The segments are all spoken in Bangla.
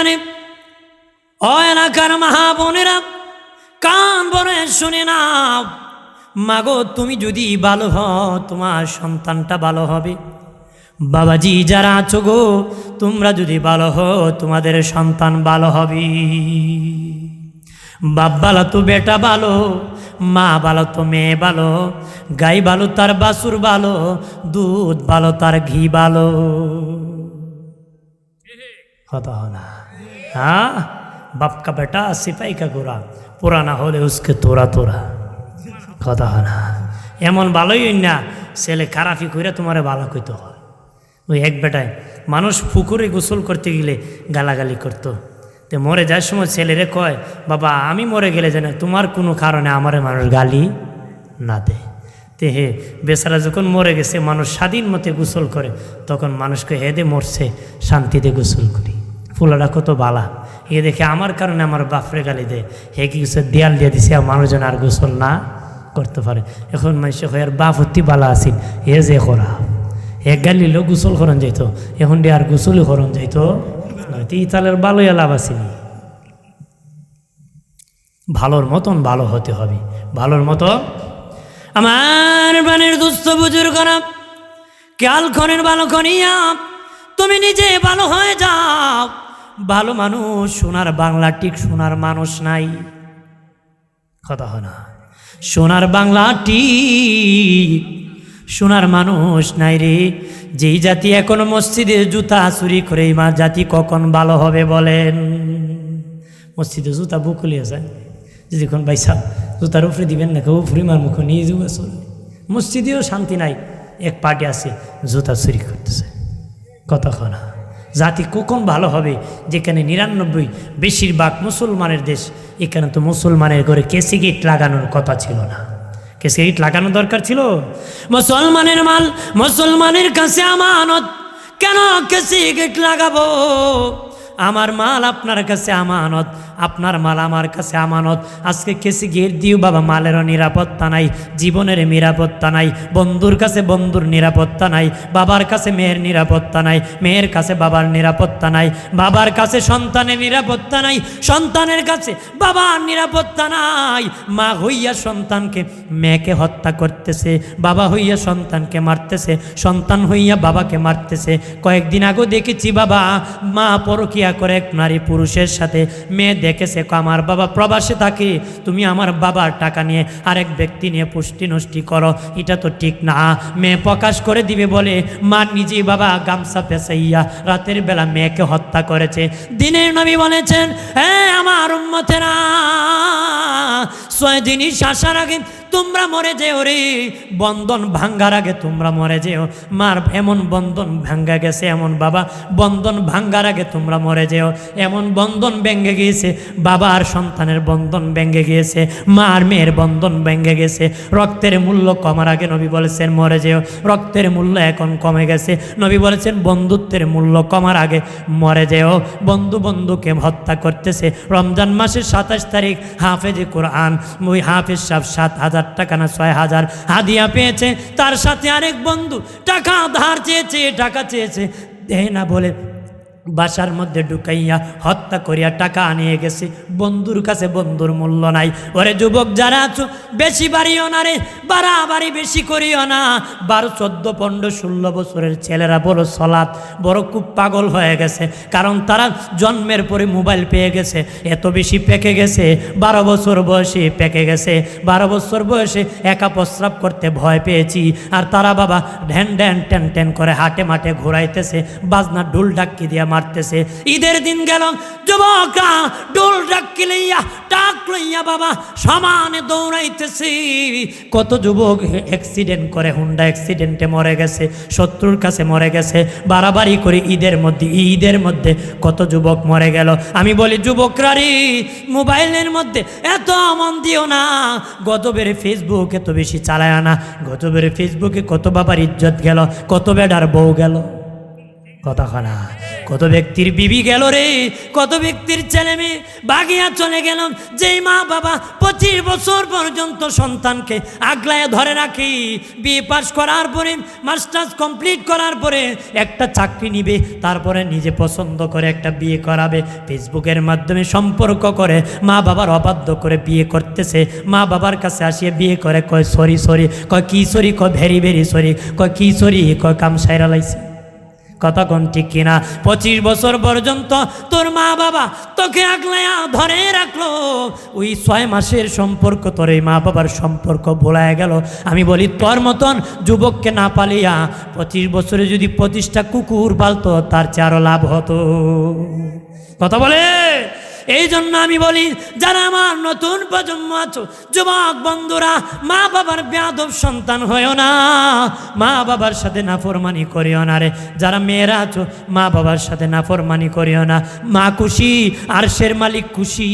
জানে। ও এলাকার মহা বোনেরা কান বনে শুনে না মাগো তুমি যদি ভালো হও তোমার সন্তানটা ভালো হবে। বাবাজি যারা আছো গো তোমরা যদি ভালো হও তোমাদের সন্তান ভালো হবে। বাপ ভালো তো বেটা ভালো মা ভালো তো মেয়ে ভালো গাই ভালো তার বাসুর ভালো দুধ ভালো তার ঘি ভালো। কথা না। हाँ बाप का बेटा सिपाही का गोरा पुराना হলে उसके তোরা তোরা কথা হয় না এমন ভালোই না ছেলে খারাপি করে তোমারে ভালো কইতে হয় ওই এক বেটায় মানুষ পুকুরে গোসল করতে গেলে গালাগালি করতো তো মরে যাওয়ার সময় ছেলেরে কয় বাবা আমি মরে গেলে জানে তোমার কোনো কারণে আমারে মানুষ গালি না দেয় তে হে বেচারা যখন মরে গেছে মানুষ স্বাধীন মতে গোসল করে তখন মানুষকে হেদে মরছে শান্তিতে গোসল করি ফুলাটা কত বালা। এ দেখে আমার কারণে আমার বাপরে গালি দেয়। হে কি কিছু দেয়াল দিয়ে দিছে, আর মানুষজন আর গোসল না করতে পারে। এখন মানুষ হয় আর বাপ হত্তি বালা আছিল হে যে করা। এক গালিল গোসল করন যাইতো। এখন দিয়ে আর গোসলই করন যাইতো ইতালের ভালোই লাভ আসেনি ভালোর মতন ভালো হতে হবে। ভালোর মতো আমার বানের দুস্থ বুজুর করা খেয়াল করেন ভালো করিয়া তুমি নিজে ভালো হয়ে যাও। ভালো মানুষ, সোনার বাংলা ঠিক সোনার মানুষ নাই। কথা হয় না। সোনার বাংলা ঠিক সোনার মানুষ নাই রে। যেই জাতি এখনও মসজিদে জুতা চুরি করে মা জাতি কখন ভালো হবে বলেন? মসজিদে জুতা বুকুলিয়ে যায় যদি কোন বাইসা জুতার উপরে দিবেন না কেউ উপরে মার মুখ নিয়ে যাব মসজিদেও শান্তি নাই। এক পার্টি আছে, জুতা চুরি করতেছে। না। জাতি কখন ভালো হবে। যেখানে নিরানব্বই বেশিরভাগ মুসলমানের দেশ, এখানে তো মুসলমানের ঘরে কেসি গেট লাগানোর কথা ছিল না। কেসি গেট লাগানো দরকার ছিল? মুসলমানের মাল, মুসলমানের কাছে আমানত। কেন কেসি গেট লাগাবো? আমার মাল আপনার কাছে আমানত। আপনার মাল আমার কাছে আমানত। আজকে কেসি গেট দিও বাবা মালেরও নিরাপত্তা নাই, জীবনের নিরাপত্তা নাই, বন্ধুর কাছে বন্ধুর নিরাপত্তা নাই, বাবার কাছে মেয়ের নিরাপত্তা নাই, মেয়ের কাছে বাবার নিরাপত্তা নাই, বাবার কাছে সন্তানের নিরাপত্তা নাই, সন্তানের কাছে বাবার নিরাপত্তা নাই। মা হইয়া সন্তানকে, মেয়েকে হত্যা করতেছে, বাবা হইয়া সন্তানকে মারতেছে, সন্তান হইয়া বাবাকে মারতেছে। কয়েকদিন আগেও দেখেছি বাবা, মা পরকিয়া করে এক নারী পুরুষের সাথে, মেয়ে দেখেছে আমার বাবা প্রবাসে থাকে, তুমি আমার বাবার টাকা নিয়ে আরেক ব্যক্তি নিয়ে পুষ্টি নষ্টি করো, এটা তো ঠিক না। মেয়ে প্রকাশ করে দিবে বলে, মা নিজেই বাবা গামছা পেঁচাইয়া রাতের বেলা মেয়েকে হত্যা করেছে। দিনের নবী বলেছেন হ্যাঁ আমার উম্মতেরা, ছয় জিনিস আসার আগে তোমরা মরে যেও রে, বন্ধন ভাঙ্গার আগে তোমরা মরে যেও। মার এমন বন্ধন ভাঙ্গা গেছে, এমন বাবা, বন্ধন ভাঙ্গার আগে তোমরা মরে যেও। এমন বন্ধন ভেঙ্গে গিয়েছে বাবা আর সন্তানের বন্ধন ভেঙ্গে গিয়েছে মা আর মেয়ের বন্ধন ভেঙ্গে গেছে, রক্তের মূল্য কমার আগে নবী বলেছেন, মরে যেও। রক্তের মূল্য এখন কমে গেছে। নবী বলেছেন, বন্ধুত্বের মূল্য কমার আগে মরে যেও। বন্ধু বন্ধুকে হত্যা করতেছে। রমজান মাসের সাতাশ তারিখ, হাফেজে কোরআন, ওই হাফেজ সাহেব সাত হাজার টাকা না ছয় হাজার হাদিয়া পেয়েছে, তার সাথে আরেক বন্ধু টাকা ধার চেয়েছে, টাকা চেয়েছে। দেয় না বলে বাসার মধ্যে ঢুকাইয়া হত্যা করিয়া টাকা আনিয়ে গেছে। বন্ধুর কাছে বন্ধুর মূল্য নাই। ওরে যুবক, যারা আছো, বেশি বাড়িও না রে, বাড়াবাড়ি বেশি করিও না। বারো, চোদ্দ, পনেরো, ষোলো বছরের ছেলেরা বড় সলাৎ, বড় খুব পাগল হয়ে গেছে। কারণ তারা জন্মের পরে মোবাইল পেয়ে গেছে। এত বেশি পেকে গেছে। বারো বছর বয়সে পেকে গেছে। বারো বছর বয়সে একা প্রস্রাব করতে ভয় পেয়েছি। আর তারা বাবা ঢ্যান ঢ্যান ট্যান ট্যান করে হাটে মাঠে ঘোরাইতেছে। বাজনা ঢুল ডাক্কি দিয়া মারতেছে। ঈদের দিন গেল, যুবকরা ঢোল ডাক্কি লইয়া, টাক লইয়া বাবা সমানে দৌড়াইতেছি। কত যুবক অ্যাক্সিডেন্ট করে, হুন্ডা অ্যাক্সিডেন্টে মরে গেছে, শত্রুর কাছে মরে গেছে, বাড়াবাড়ি করে ঈদের মধ্যে ঈদের মধ্যে কত যুবক মরে গেল। আমি বলি, যুবকরা রে, মোবাইলের মধ্যে এত মন দিও না গতবের ফেসবুক এত বেশি চালায় না গতবের ফেসবুকে কত বাবার ইজ্জত গেল, কত বেডার বউ গেল। কথা খানা কত ব্যক্তির বিবি গেল রে, কত ব্যক্তির ছেলে মেয়ে বাগিয়া চলে গেল যেই মা বাবা পঁচিশ বছর পর্যন্ত সন্তানকে আগলায় ধরে রাখি বিয়ে পাস করার পরে, মাস্টার্স কমপ্লিট করার পরে একটা চাকরি নিবে, তারপরে নিজে পছন্দ করে একটা বিয়ে করাবে, ফেসবুকের মাধ্যমে সম্পর্ক করে, মা বাবার অবাধ্য করে বিয়ে করতেছে। মা বাবার কাছে আসিয়ে বিয়ে করে, কয়, সরি সরি। কয়, কি সরি? কয়, ভেরি ভেরি সরি। কয়, কি সরি? কয়, কাম সাইরা লাইছে। কথা কোন ঠিক কিনা? পঁচিশ বছর পর্যন্ত তোর মা বাবা তোকে আগলায়া ধরে রাখল। ওই ছয় মাসের সম্পর্ক তোর এই মা বাবার সম্পর্ক ভোলায় গেল। আমি বলি, তোর মতন যুবককে না পালিয়া পঁচিশ বছরে যদি পঁচিশটা কুকুর পালতো, তার চেয়ে আরও লাভ হতো। কথা বলে? এই জন্য আমি বলি, যারা আমার নতুন প্রজন্ম আছো, যুবক বন্ধুরা, মা বাবার বেয়াদব সন্তান হয়েও না, মা বাবার সাথে নাফরমানি করিও না রে। যারা মেয়েরা আছো, মা বাবার সাথে নাফরমানি করিও না। মা খুশি আর শের মালিক খুশি,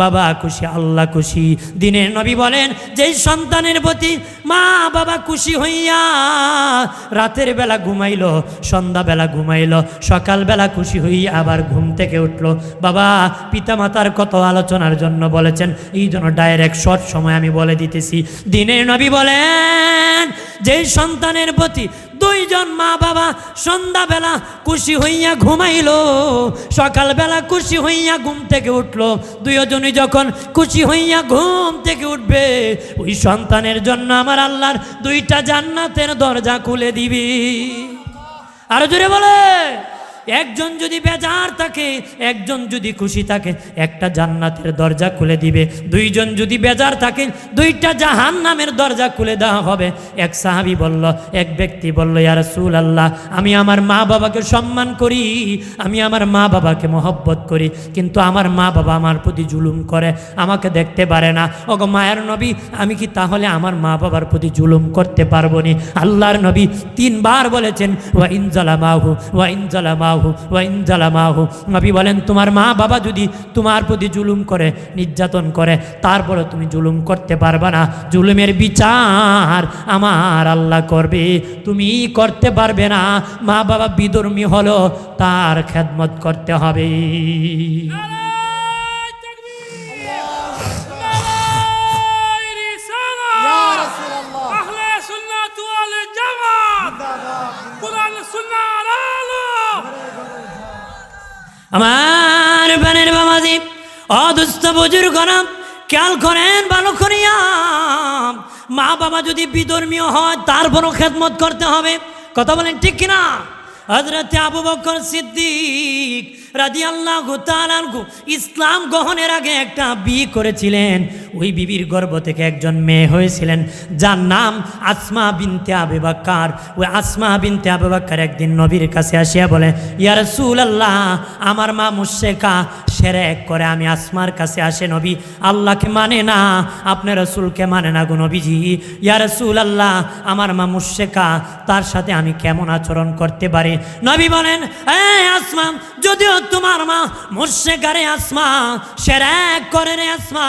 বাবা খুশি, আল্লাহ খুশি। দিনের নবী বলেন, যেই সন্তানের প্রতি মা বাবা খুশি হইয়া রাতের বেলা ঘুমাইলো, সন্ধ্যাবেলা ঘুমাইলো, সকালবেলা খুশি হইয়া আবার ঘুম থেকে উঠল, বাবা পিতামাতার কত আলোচনার জন্য বলেছেন, এই জন্য ডাইরেক্ট শর্ট সময় আমি বলে দিতেছি। দিনের নবী বলেন যেই সন্তানের প্রতি দুইজন মা বাবা সন্ধ্যাবেলা খুশি হইয়া ঘুমাইলো, সকালবেলা খুশি হইয়া ঘুম থেকে উঠল, দুইজনই যখন খুশি হইয়া ঘুম থেকে উঠবে, ওই সন্তানের জন্য আমার আল্লাহর দুইটা জান্নাতের দরজা খুলে দিবি। আরও জোরে বলে। একজন যদি বেজার থাকে, একজন যদি খুশি থাকে, একটা জান্নাতের দরজা খুলে দিবে। দুইজন যদি বেজার থাকে, দুইটা জাহান নামের দরজা খুলে দেওয়া হবে। এক সাহাবি বলল, এক ব্যক্তি বলল, ইয়া রাসূল আল্লাহ আমি আমার মা বাবাকে সম্মান করি, আমি আমার মা বাবাকে মহব্বত করি, কিন্তু আমার মা বাবা আমার প্রতি জুলুম করে, আমাকে দেখতে পারে না। ওগো মায়ের নবী, আমি কি তাহলে আমার মা বাবার প্রতি জুলুম করতে পারব নি? আল্লাহর নবী তিনবার বলেছেন, ওয়া ইনজালা মাহু ওয়া ইনজালা মাহু ওয়াইন মাহু নবী বলেন, তোমার মা বাবা যদি তোমার প্রতি জুলুম করে, নির্যাতন করে তারপরে তুমি জুলুম করতে পারবে না। জুলুমের বিচার আমার আল্লাহ করবে। তুমি করতে পারবে না। মা বাবা বিধর্মী হলো, তার খেদমত করতে হবে। আমার বানের বাবাজি, অদুস্থ বজুর গরম খেয়াল করেন ভালো করিয়া মা বাবা যদি বিধর্মীয় হয় তারপরও খেদমত করতে হবে। কথা বলেন ঠিক কিনা? হজরত আবু বকর সিদ্দিক রাজি আল্লাহ ইসলাম গ্রহণের আগে একটা বিয়ে করেছিলেন। ওই বিবির গর্ভ থেকে একজন মেয়ে হয়েছিলেন, যার নাম আসমা বিনতে আবে বাক্কার। ওই আসমা বিনতে আবে বাক্কার একদিন নবীর কাছে আসিয়া বলে, ইয়া রাসূল আল্লাহ আমার মা মুশেকা এক করে আমি আসমার কাছে আসে নবী। আল্লাহকে মানে না আপনার রসুলকে মানে না গো নবীজি। ইয়া রাসূল আল্লাহ আমার মা মুশেকা তার সাথে আমি কেমন আচরণ করতে পারি? নবী বলেন, এ আসমা, যদিও তোমার মা মুশেকারে আসমা সেরেক করে রে আসমা।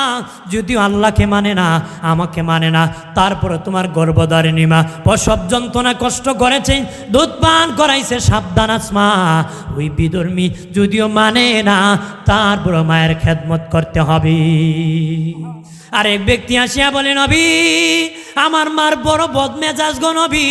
যদিও আল্লাহকে মানে না, আমাকে মানে না তারপরে তোমার গর্ভধারিণী মা। প্রসব যন্ত্রণা কষ্ট করেছে, দুধ পান করাইছে, সাবধান আসমা। ওই বিধর্মী যদিও মানে না তারপর মায়ের খেদমত করতে হবে। আরেক ব্যক্তি আসিয়া বলে, নবী, আমার মার বড় বদমেজাজ গো নবী।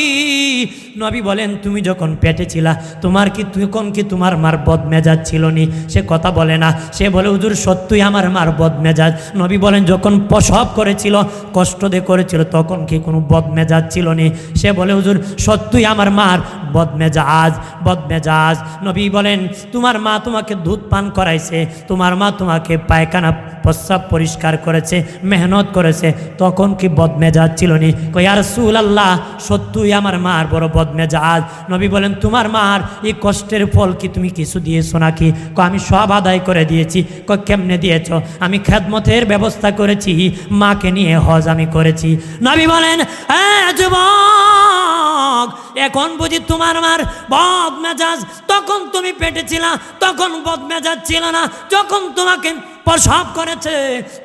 নবী বলেন, তুমি যখন পেটে ছিলা, তোমার কি তখন কি তোমার মার বদমেজাজ ছিল নি সে কথা বলে না। সে বলে, হুজুর, সত্যই আমার মার বদমেজাজ। নবী বলেন, যখন প্রসব করেছিল, কষ্ট দিয়ে করেছিল, তখন কি কোনো বদমেজাজ ছিল নি সে বলে, হুজুর, সত্যই আমার মার বদমেজাজ বদমেজাজ। নবী বলেন, তোমার মা তোমাকে দুধ পান করাইছে, তোমার মা তোমাকে পায়খানা, প্রস্রাব পরিষ্কার করেছে মেহনত করেছে, তখন কি বদমেজাজ ছিল নি? কয়ার সুল আল্লাহ সত্যই আমার মার বড় বদমেজাজ। নবী বলেন, তোমার মার এই কষ্টের ফল কি তুমি কিছু দিয়েছ নাকি? ক আমি সব আদায় করে দিয়েছি। ক কেমনে দিয়েছ? আমি খেদমতের ব্যবস্থা করেছি, মাকে নিয়ে হজ আমি করেছি। নবী বলেন হ্যাঁ যুবক যুবক এখন বুঝি তোমার মার বদ মেজাজ। তখন তুমি পেটে ছিলা, তখন বদ মেজাজ ছিল না। যখন তোমাকে প্রসব করেছে,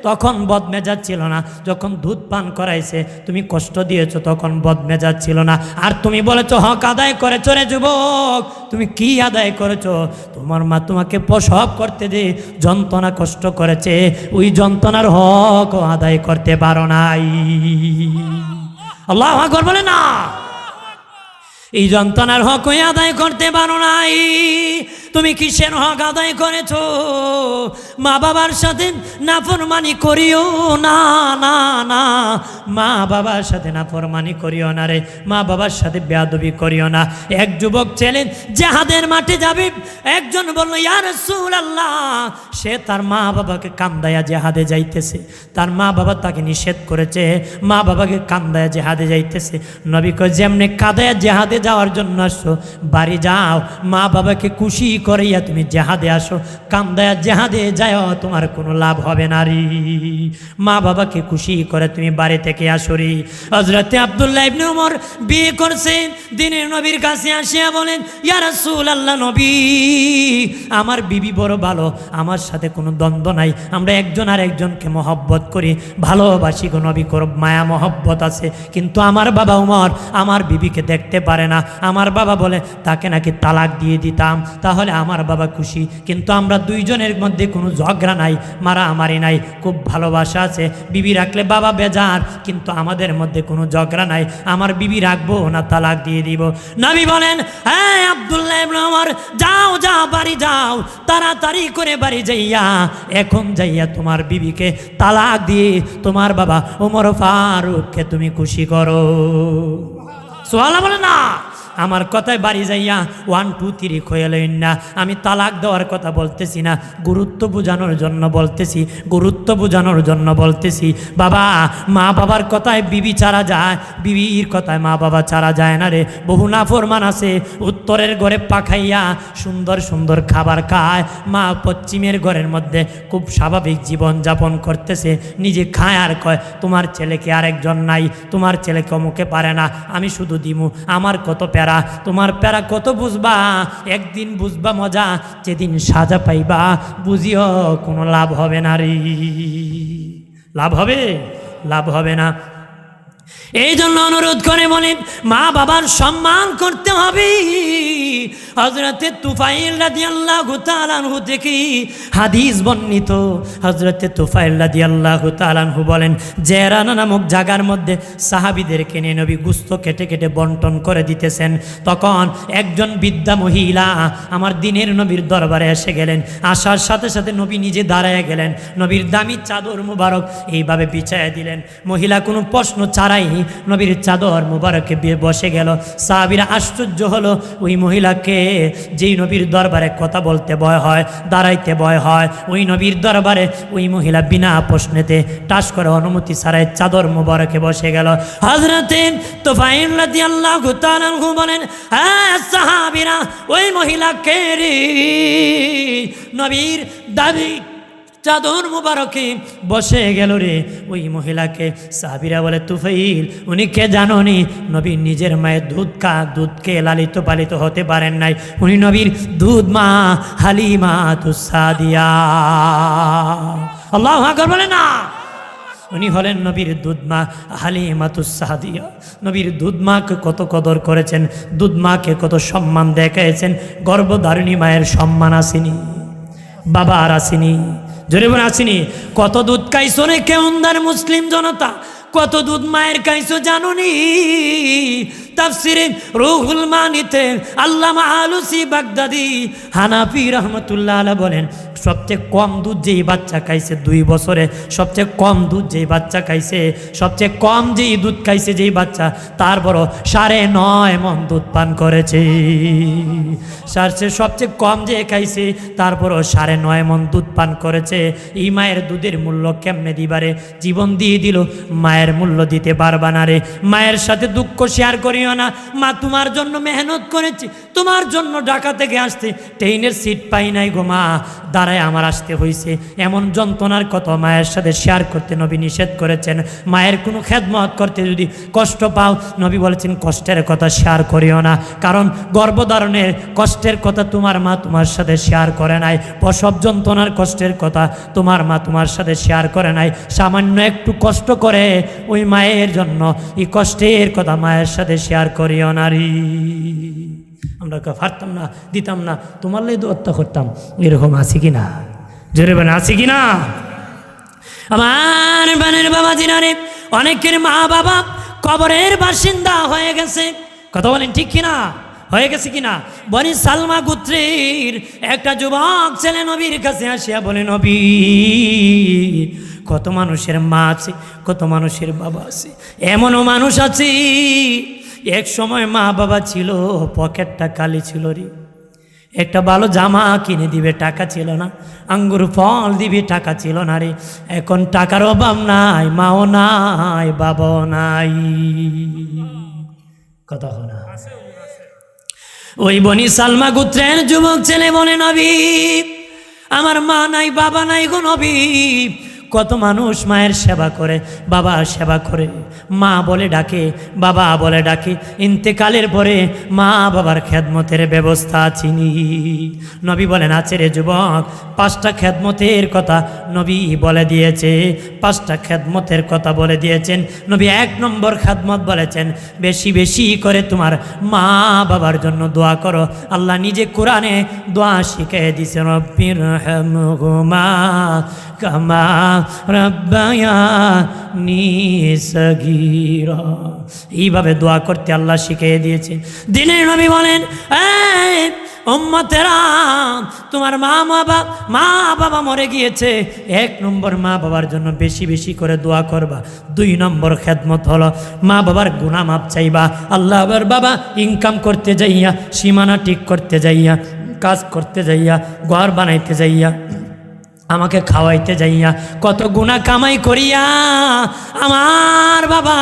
তখন বদমেজাজ ছিল না। যখন দুধ পান করাইছে, তুমি কষ্ট দিয়েছ, তখন বদমেজাজ ছিল না। আর তুমি বলেছ, হক আদায় করেছ রে যুবক। তুমি কি আদায় করেছ? তোমার মা তোমাকে প্রসব করতে যে যন্ত্রণা কষ্ট করেছে, ওই যন্ত্রণার হক আদায় করতে পারো নাই। আল্লাহ বলে না। এই যন্ত্রণার হক আদায় করতে পারো নাই। তুমি কিসের হক আদায় করেছ? মা বাবার সাথে নাফরমানি করিও না না না। মা বাবার সাথে নাফরমানি করিও না রে। মা বাবার সাথে বেয়াদবি করিও না। এক যুবক ছেলে জাহাদের মাঠে যাবে। একজন বলল ইয়ার আল্লাহ সে তার মা বাবাকে কান্দায়া জেহাদে যাইতেছে। তার মা বাবা তাকে নিষেধ করেছে। মা বাবাকে কান্দায়া জেহাদে যাইতেছে। নবী কয়, যেমনি কাদায়া জেহাদে যাওয়ার জন্য আসছো, বাড়ি যাও। মা বাবাকে খুশি করাইয়া তুমি জেহাদে আসো কান্দায়া জেহাদে যাও তোমার কোনো লাভ হবে না রে। মা বাবাকে খুশি করে তুমি বাড়ি থেকে আসো রে। হজরতে আবদুল্লাহ ইবনে উমর বিয়ে করছেন দিনের নবীর কাছে আসিয়া বলেন, ইয়া রাসূল আল্লাহ নবী, আমার বিবি বড় ভালো, আমার সাথে কোনো দ্বন্দ্ব নাই, আমরা একজন আর একজনকে মহব্বত করি, ভালোবাসি গো নবী করব, মায়া মহব্বত আছে, কিন্তু আমার বাবা উমর আমার বিবিকে দেখতে পারে না, আমার বাবা বলে, তাকে নাকি তালাক দিয়ে দিতাম, তাহলে আমার বাবা খুশি, কিন্তু আমরা দুইজনের মধ্যে কোনো ঝগড়া নাই, মারামারি নাই, খুব ভালোবাসা আছে। বিবি রাখলে বাবা বেজার, কিন্তু আমাদের মধ্যে কোনো ঝগড়া নাই। আমার বিবি রাখব না, তালাক দিয়ে দিব। নবী বলেন হ্যাঁ আবদুল্লাহ যাও যাও, বাড়ি যাও, তাড়াতাড়ি করে বাড়ি যাইয়া, এখন যাইয়া তোমার বিবিকে তালাক দিয়ে তোমার বাবা ওমর ফারুককে তুমি খুশি করো। সোহালা বলে না। আমার কথায় বাড়ি যাইয়া ওয়ান টু থ্রি খোয়ালেন না। আমি তালাক দেওয়ার কথা বলতেছি না, গুরুত্ব বোঝানোর জন্য বলতেছি, গুরুত্ব বোঝানোর জন্য বলতেছি। বাবা, মা বাবার কথায় বিবি চারা যায়, বিবির কথায় মা বাবা চারা যায় না রে। বহু নাফরমান আছে, উত্তরের ঘরে পাখাইয়া সুন্দর সুন্দর খাবার খায়। মা পশ্চিমের ঘরের মধ্যে খুব স্বাভাবিক জীবন যাপন করতেছে, নিজে খায় আর কয়, তোমার ছেলেকে আরেকজন নাই, তোমার ছেলেকে অমুকে পারে না, আমি শুধু দিমু, আমার কত প্যারা তোমার প্যারা কত বুঝবা? একদিন বুঝবা মজা, যেদিন সাজা পাইবা, বুঝিও কোনো লাভ হবে না রে। লাভ হবে? লাভ হবে না। এই জন্য অনুরোধ করে বলেন মা বাবার সম্মান করতে হবে। হজরতে তুফাইল রাদি আল্লাহ তালানহু থেকে হাদিস বর্ণিত। হজরতে তুফাইল রাদি আল্লাহ তালানহু বলেন, জেরানা নামক জাগার মধ্যে সাহাবিদেরকে নিয়ে নবী গুস্ত কেটে কেটে বন্টন করে দিতেছেন। তখন একজন বিদ্যা মহিলা আমার দিনের নবীর দরবারে এসে গেলেন। আসার সাথে সাথে নবী নিজে দাঁড়ায় গেলেন। নবীর দামি চাদর মুবারক এইভাবে বিছায় দিলেন। মহিলা কোনো প্রশ্ন ছাড়াই নবীর চাদর মুবারকে বসে গেল। সাহাবিরা আশ্চর্য হলো, ওই মহিলাকে যেই নবীর দরবারে কথা বলতে ভয় হয়, দাঁড়াইতে ভয় হয়, ওই নবীর দরবারে ওই মহিলা বিনা প্রশ্নেতে টাস করে অনুমতি ছাড়াই চাদর মুবারকে বসে গেল। হজরতে বলেন হ্যাঁ সাহাবিরা, ওই মহিলাকে রে, নবীর দাবি চাদর মুবারকে বসে গেল রে। ওই মহিলাকে সাহাবিরা বলে, তুফাইল, উনি কে জানো নি নবীর নিজের মায়ের দুধ কা দুধকে লালিত পালিত হতে পারেন নাই। উনি নবীর দুধ মা হালিমা তুসাদিয়া আল্লাহ আকবর বলে, না। উনি হলেন নবীর দুধমা হালিমাতুসাহাদিয়া নবীর দুধমাকে কত কদর করেছেন দুধমাকে কত সম্মান দেখাইছেন, গর্ভধারিণী মায়ের সম্মান আসেনি বাবা আর আসেনি। জোরে বলে আসেনি। কত দুধ খাইছো রে কেউন্দার মুসলিম জনতা? কত দুধ মায়ের খাইছো জানুনি? তাফসিরে রুহুল মানিতে আল্লামা আলুসি বাগদাদি হানাফি রহমতুল্লাহ আলা বলেন, সবচেয়ে কম দুধ যেই বাচ্চা খাইছে দুই বছরে, সবচেয়ে কম দুধ যেই বাচ্চা খাইছে, সবচেয়ে কম যেই দুধ খাইছে যেই বাচ্চা, তার বড় সাড়ে নয় মন দুধ পান করেছে। সার সে সবচেয়ে কম যে খাইছে তারপরও সাড়ে নয় মন দুধ পান করেছে। এই মায়ের দুধের মূল্য কেমনে দিবারে? জীবন দিয়ে দিল, মায়ের মূল্য দিতে পারবা না রে। মায়ের সাথে দুঃখ শেয়ার করিও করিও না। মা, তোমার জন্য মেহনত করেছি। তোমার জন্য ঢাকা থেকে আসতে ট্রেনের সিট পাই নাই গো মা। দাঁড়ায় আমার আসতে হয়েছে এমন যন্ত্রণার কত মায়ের সাথে শেয়ার করতে নবী নিষেধ করেছেন। মায়ের কোনো খেদমত করতে যদি কষ্ট পাও, নবী বলেছেন, কষ্টের কথা শেয়ার করিও না। কারণ গর্ভধারণের কষ্টের কথা তোমার মা তোমার সাথে শেয়ার করে নাই। প্রসব যন্ত্রণার কষ্টের কথা তোমার মা তোমার সাথে শেয়ার করে নাই। সামান্য একটু কষ্ট করে ওই মায়ের জন্য এই কষ্টের কথা মায়ের সাথে শেয়ার করিও নারী। আমরা পারতাম না, দিতাম না, তোমার লাই হত্যা করতাম। এরকম আছে কি না জোরে বেন আছে কি না আমার বানের বাবা জিনারে অনেকের মা বাবা কবরের বাসিন্দা হয়ে গেছে। কথা বলেন, ঠিক কিনা? হয়ে গেছে কিনা? বনি সালমা গুত্রের একটা যুবক ছেলে নবীর কাছে আসিয়া বলে, নবী, কত মানুষের মা আছে, কত মানুষের বাবা আছে, এমনও মানুষ আছে এক সময় মা বাবা ছিল, পকেটটা কালি ছিল রে। একটা ভালো জামা কিনে দিবে, টাকা ছিল না। আঙ্গুর ফল দিবে, টাকা ছিল না রে। এখন টাকার অভাব নাই, মাও নাই, বাবাও নাই। কথা না। ওই বনি সালমা গুত্রের যুবক ছেলে বলে নবী। আমার মা নাই, বাবা নাই গো নবী। কত মানুষ মায়ের সেবা করে, বাবা সেবা করে। মা বলে ডাকে, বাবা বলে ডাকে। ইন্তেকালের পরে মা বাবার খেদমতের ব্যবস্থা চিনি। নবী বলেন, আছে রে যুবক, পাঁচটা খেদমতের কথা নবী বলে দিয়েছে, পাঁচটা খেদমতের কথা বলে দিয়েছেন। নবী এক নম্বর খেদমত বলেছেন, বেশি বেশি করে তোমার মা বাবার জন্য দোয়া করো। আল্লাহ নিজে কোরআনে দোয়া শিখে হামহুমা কামা এইভাবে দোয়া করতে আল্লাহ শিখিয়ে দিয়েছে। দিনের নবী বলেন, এই উম্মতেরা, তোমার মা বাবা মা বাবা মরে গিয়েছে। এক নম্বর মা বাবার জন্য বেশি বেশি করে দোয়া করবা। দুই নম্বর খেদমত হলো, মা বাবার গুণা মাপ চাইবা। আল্লাহ বাবা ইনকাম করতে যাইয়া, সীমানা ঠিক করতে যাইয়া, কাজ করতে যাইয়া, ঘর বানাইতে যাইয়া আমাকে খাওয়াইতে যাইয়া কত গুণা কামাই করিয়া আমার বাবা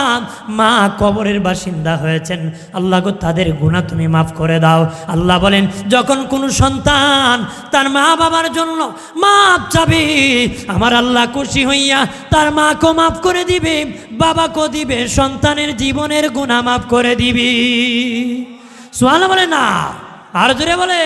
মা কবরের বাসিন্দা হয়েছেন। আল্লাহ গো, তাদের গুণা তুমি মাফ করে দাও। আল্লাহ বলেন, যখন কোনো সন্তান তার মা বাবার জন্য মাপ চাবে, আমার আল্লাহ খুশি হইয়া তার মাকেও মাফ করে দিবে বাবাকেও দিবে, সন্তানের জীবনের গুণা মাফ করে দিবি। সোয়াল বলে, না। আর জোরে বলে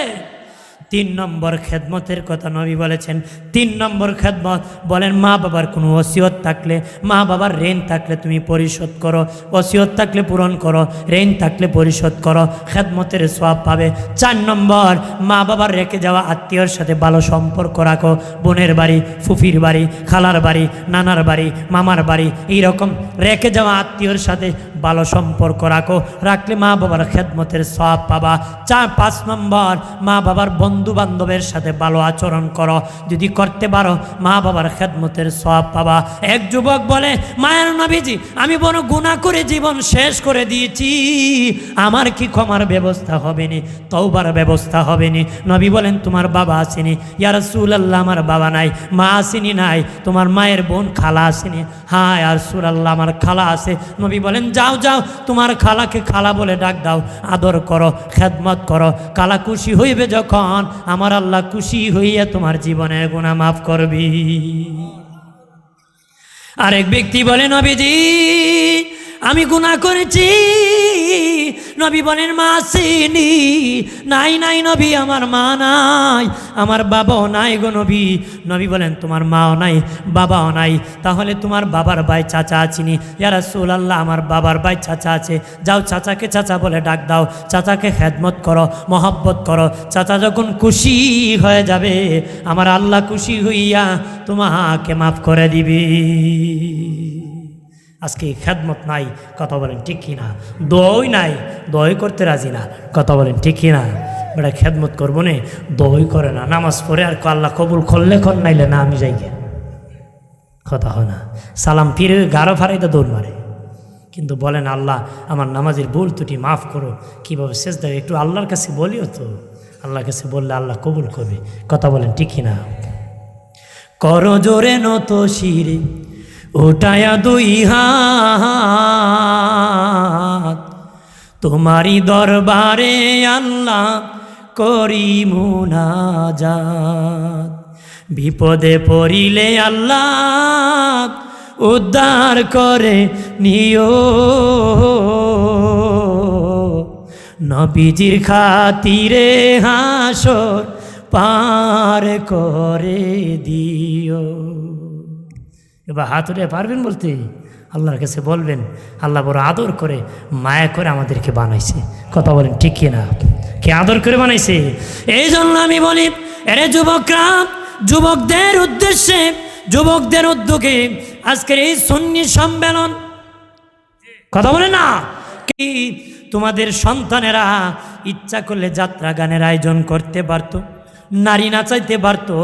তিন নম্বর খেদমতের কথা নবী বলেছেন। তিন নম্বর খেদমত বলেন, মা বাবার কোনো ওসিয়ত থাকলে, মা বাবার ঋণ থাকলে তুমি পরিশোধ করো। ওসিয়ত থাকলে পূরণ করো, ঋণ থাকলে পরিশোধ করো, খেদমতের সব পাবে। চার নম্বর, মা বাবার রেখে যাওয়া আত্মীয়র সাথে ভালো সম্পর্ক রাখো। বোনের বাড়ি, ফুফির বাড়ি, খালার বাড়ি, নানার বাড়ি, মামার বাড়ি, এইরকম রেখে যাওয়া আত্মীয়র সাথে ভালো সম্পর্ক রাখো। রাখলে মা বাবার খেদমতের সব পাবা। চার, পাঁচ নম্বর, মা বাবার বন্ধু বান্ধবের সাথে ভালো আচরণ করো। যদি করতে পারো, মা বাবার খেদমতের সব পাবা। এক যুবক বলে, মায়ের নবীজি, আমি বড় গুণা করে জীবন শেষ করে দিয়েছি। আমার কি ক্ষমার ব্যবস্থা হবে নি তৌবার ব্যবস্থা হবে নি নবী বলেন, তোমার বাবা আসেনি। ইয়ার আল্লাহ আমার বাবা নাই। মা আসেনি নাই। তোমার মায়ের বোন খালা আসেনি। হ্যাঁ আর আল্লাহ আমার খালা আছে। নবী বলেন, যাও যাও, তোমার খালাকে খালা বলে ডাক দাও। আদর করো, খেদমত করো। কালা খুশি হইবে যখন আমার আল্লাহ খুশি হইয়া তোমার জীবনে গুণা মাফ করবি। আরেক ব্যক্তি বলে নবীজি আমি গুণা করেছি। নবী বলেন, মা আসেনি নাই নাই নবী, আমার মা নাই, আমার বাবাও নাই গো নবী। নবী বলেন, তোমার মাও নাই, বাবাও নাই, তাহলে তোমার বাবার ভাই চাচা আছিনি ইয়ারা আল্লাহ আমার বাবার ভাই চাচা আছে। যাও চাচাকে চাচা বলে ডাক দাও, চাচাকে খেদমত করো, মহব্বত করো। চাচা যখন খুশি হয়ে যাবে, আমার আল্লাহ খুশি হইয়া তোমাকে মাফ করে দিবি। আজকে খেদমত নাই, কথা বলেন ঠিক কিনা দই নাই দই করতে রাজি না, কথা বলেন ঠিক কিনা বেটা, খেদমত করব নে দই করে না, নামাজ পড়ে আর আল্লাহ কবুল করলে কর, নাইলে না, আমি যাই গে। কথা হয় না। সালাম ফিরে গারো ফারাইতে দৌড় মারে। কিন্তু বলেন, আল্লাহ, আমার নামাজের ভুল তুটি মাফ করো। কীভাবে শেষ দেয় একটু আল্লাহর কাছে বলিও তো। আল্লাহর কাছে বললে আল্লাহ কবুল করবে। কথা বলেন ঠিক কিনা করো জোরে নত শিরে উঠায়া দুই হাত। তোমারই দরবারে আল্লাহ করি মুনাজাত। বিপদে পড়িলে আল্লাহ উদ্ধার করে নিও। নবীজির খাতিরে হাসর পার করে দিও। এবার হাত উঠে পারবেন বলতে? আল্লাহর কাছে বলবেন, আল্লাহ বড় আদর করে, মায়া করে আমাদেরকে বানাইছে। কথা বলেন, ঠিক না? কে আদর করে বানাইছে? এই জন্য আমি বলি, এরে যুবকরা, যুবকদের উদ্দেশ্যে, যুবকদের উদ্যোগে আজকের এই সন্নি সম্মেলন। কথা বলে না? কি তোমাদের সন্তানেরা ইচ্ছা করলে যাত্রা গানের আয়োজন করতে পারতো? নারী না চাইতে পারতো,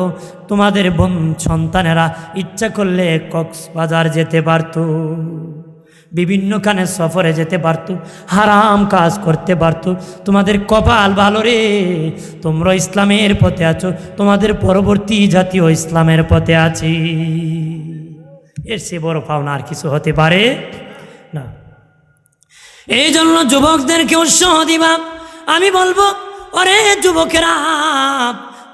তোমাদের বোন সন্তানেরা ইচ্ছা করলে কক্সবাজার যেতে পারতো বিভিন্নখানে সফরে যেতে পারতো, হারাম কাজ করতে পারতো। তোমাদের কপাল ভালো রে, তোমরা ইসলামের পথে আছো, তোমাদের পরবর্তী জাতীয় ইসলামের পথে আছি। এর সে বড় পাওনা আর কিছু হতে পারে না। এই জন্য যুবকদেরকে উৎসাহ দিবা। আমি বলব অরে যুবকেরা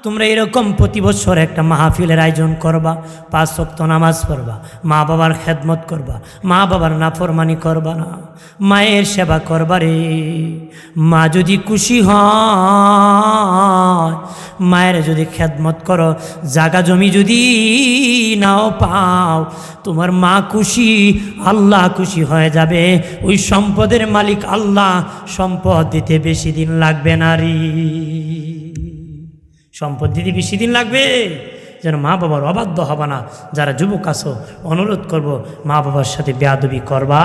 তোমরা এরকম প্রতি বছর একটা মাহফিলের আয়োজন করবা, পাঁচ শক্ত নামাজ পড়বা, মা বাবার খেদমত করবা, মা বাবার নাফরমানি করবা না, মায়ের সেবা করবা রে। মা যদি খুশি হয়, মায়ের যদি খেদমত করো, জাগা জমি যদি নাও পাও, তোমার মা খুশি, আল্লাহ খুশি হয়ে যাবে। ওই সম্পদের মালিক আল্লাহ, সম্পদ দিতে বেশি দিন লাগবে না রে। সম্পদ দিতে বেশি দিন লাগবে, যেন মা বাবার অবাধ্য হবে না। যারা যুবক আসো অনুরোধ করব, মা বাবার সাথে বেয়াদবি করবা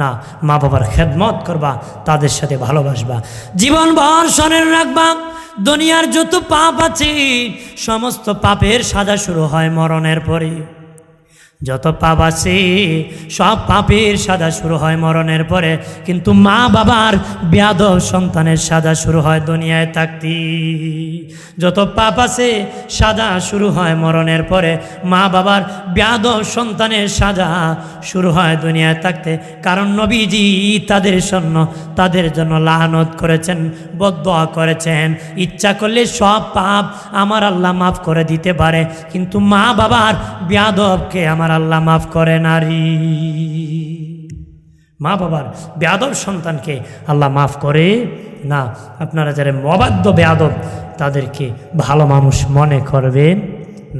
না, মা বাবার খেদমত করবা, তাদের সাথে ভালোবাসবা। জীবন ভর স্মরণ রাখবা, দুনিয়ার যত পাপ আছে, সমস্ত পাপের সাজা শুরু হয় মরণের পরে। যত পাপ আছে, সব পাপের সাজা শুরু হয় মরণের পরে। কিন্তু মা বাবার ব্যাধব সন্তানের সাজা শুরু হয় দুনিয়ায় থাকতে। যত পাপ আছে, সাজা শুরু হয় মরণের পরে। মা বাবার ব্যাধব সন্তানের সাজা শুরু হয় দুনিয়ায় থাকতে। কারণ নবীজি তাদের জন্য তাদের জন্য লাহানত করেছেন বদয়া করেছেন। ইচ্ছা করলে সব পাপ আমার আল্লাহ মাফ করে দিতে পারে। কিন্তু মা বাবার ব্যাধবকে আমার আল্লাহ মাফ করে নারী। মা বাবার বেয়াদব সন্তানকে আল্লাহ মাফ করে। না, আপনারা যারা মবাদ্য বেয়াদব তাদেরকে ভালো মানুষ মনে করবেন।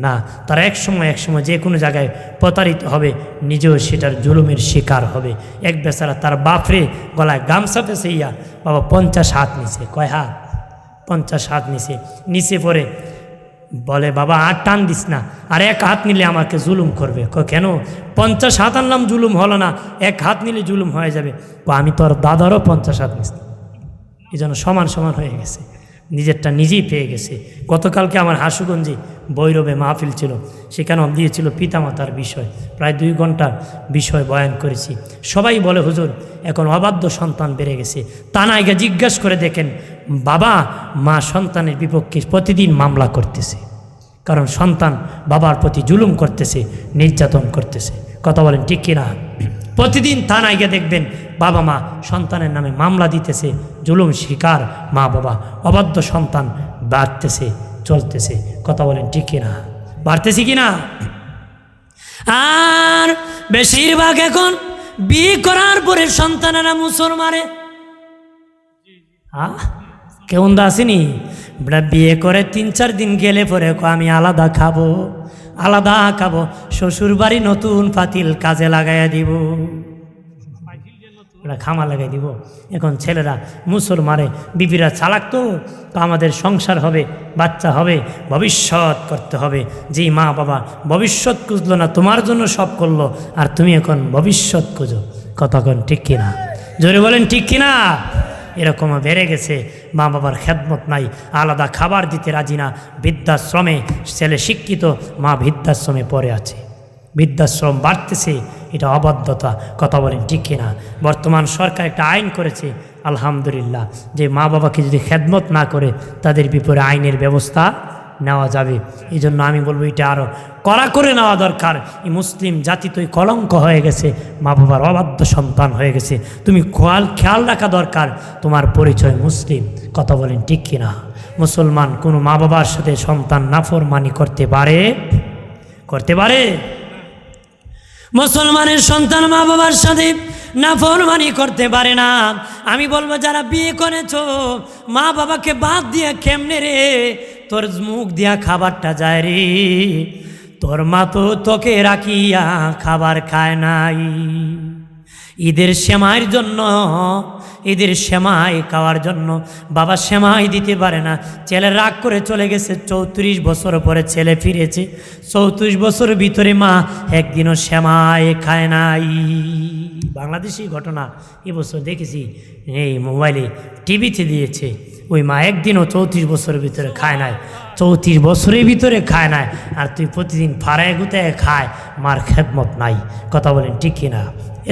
না, তারা এক সময় এক সময় যে কোনো জায়গায় প্রতারিত হবে, নিজেও সেটার জুলুমের শিকার হবে। এক বেচারা তার বাপরে গলায় গামছা পেছে ইয়া বাবা পঞ্চাশ হাত নিছে কয় হাত? পঞ্চাশ হাত নিছে নিচে পরে বলে, বাবা, আর টান দিস না। আর এক হাত নিলে আমাকে জুলুম করবে। কেন? পঞ্চাশ হাত আনলাম, জুলুম হলো না। এক হাত নিলে জুলুম হয়ে যাবে। আমি তোর দাদারও পঞ্চাশ হাত নিস এই জন্য সমান সমান হয়ে গেছে। নিজেরটা নিজেই পেয়ে গেছে। গতকালকে আমার হাসুগঞ্জে বৈরবে মাহফিল ছিল। সেখানে দিয়েছিল পিতামাতার বিষয়। প্রায় দুই ঘণ্টার বিষয় বয়ান করেছি। সবাই বলে, হুজুর, এখন অবাধ্য সন্তান বেড়ে গেছে। তা না, আগে জিজ্ঞাসা করে দেখেন, বাবা, মা সন্তানের বিপক্ষে প্রতিদিন মামলা করতেছে। কারণ সন্তান বাবার প্রতি জুলুম করতেছে, নির্যাতন করতেছে। কথা বলেন ঠিক কিনা? প্রতিদিন থানায় গিয়ে দেখবেন বাবা মা সন্তানের নামে মামলা দিতেছে, জুলুম শিকার, মা বাবা অবাধ্য সন্তান বাড়তেছে, চলতেছে। কথা বলেন ঠিক কিনা? বাড়তেছে কিনা? আর বেশিরভাগ এখন বিয়ে করার পরে সন্তানেরা মুসলমানে কেমন দা আসেনি বিয়ে করে তিন চার দিন গেলে পরে আমি আলাদা খাব। আলাদা খাব। শ্বশুর বাড়ি নতুন পাতিল কাজে লাগাইয়া দিব। ওরা খামা লাগাই দিব। এখন ছেলেরা মুসর মারে বিবিরা চালাক তো তো আমাদের সংসার হবে, বাচ্চা হবে, ভবিষ্যৎ করতে হবে। যেই মা বাবা ভবিষ্যৎ খুঁজলো না, তোমার জন্য সব করল, আর তুমি এখন ভবিষ্যৎ খুঁজো। কতক্ষণ ঠিক কিনা? জোরে বলেন ঠিক কিনা? এরকম বেড়ে গেছে। মা বাবার খেদমত নাই। আলাদা খাবার দিতে রাজি না। বৃদ্ধাশ্রমে ছেলে শিক্ষিত, মা বৃদ্ধাশ্রমে পড়ে আছে। বৃদ্ধাশ্রম বাড়তেছে, এটা অবাধ্যতা। কথা বলেন ঠিক কিনা? বর্তমান সরকার একটা আইন করেছে, আলহামদুলিল্লাহ। যে মা বাবাকে যদি খেদমত না করে, তাদের বিপরে আইনের ব্যবস্থা নেওয়া যাবে। এই জন্য আমি বলব এটা আরও কড়া করে নেওয়া দরকার। এই মুসলিম জাতি তো কলঙ্ক হয়ে গেছে, মা বাবার অবাধ্য সন্তান হয়ে গেছে। তুমি খেয়াল খেয়াল রাখা দরকার, তোমার পরিচয় মুসলিম, কথা বলেন ঠিক কিনা? মুসলমান কোনো মা বাবার সাথে সন্তান নাফরমানি করতে পারে? করতে পারে? মুসলমানের সন্তান মা বাবার সাথে নাফরমানি করতে পারে না। আমি বলব, যারা বিয়ে করেছ, মা বাবাকে বাদ দিয়ে কেমনে রে? তোর মুখ দিয়া খাবারটা যায় রে। তোর মা তো তোকে রাখিয়া খাবার খায় নাই। ঈদের সেমাইয়ের জন্য, ঈদের সেমাই খাওয়ার জন্য বাবা সেমাই দিতে পারে না। ছেলে রাগ করে চলে গেছে, চৌত্রিশ বছর পরে ছেলে ফিরেছে। চৌত্রিশ বছরের ভিতরে মা একদিনও সেমাই খায় নাই। বাংলাদেশি ঘটনা, এবছর দেখেছি, এই মোবাইলে টিভিতে দিয়েছে। ওই মা একদিনও চৌত্রিশ বছরের ভিতরে খায় নাই। চৌত্রিশ বছরের ভিতরে খায় নাই। আর তুই প্রতিদিন ফাড়ায় গুতায় খায়, মার খেদমত নাই। কথা বলেন ঠিক কিনা?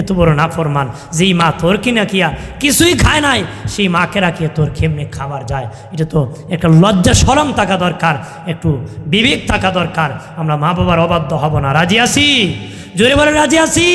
এত বড় নাফরমান, যেই মা তোর কিনা কিয়া কিছুই খায় নাই, সেই মাকে রাখিয়ে তোর কেমনে খাবার যায়? এটা তো একটা লজ্জা সরম থাকা দরকার, একটু বিবেক থাকা দরকার। আমরা মা বাবার অবাধ্য হব না। রাজি আছি? জোরে বলে রাজি আছি?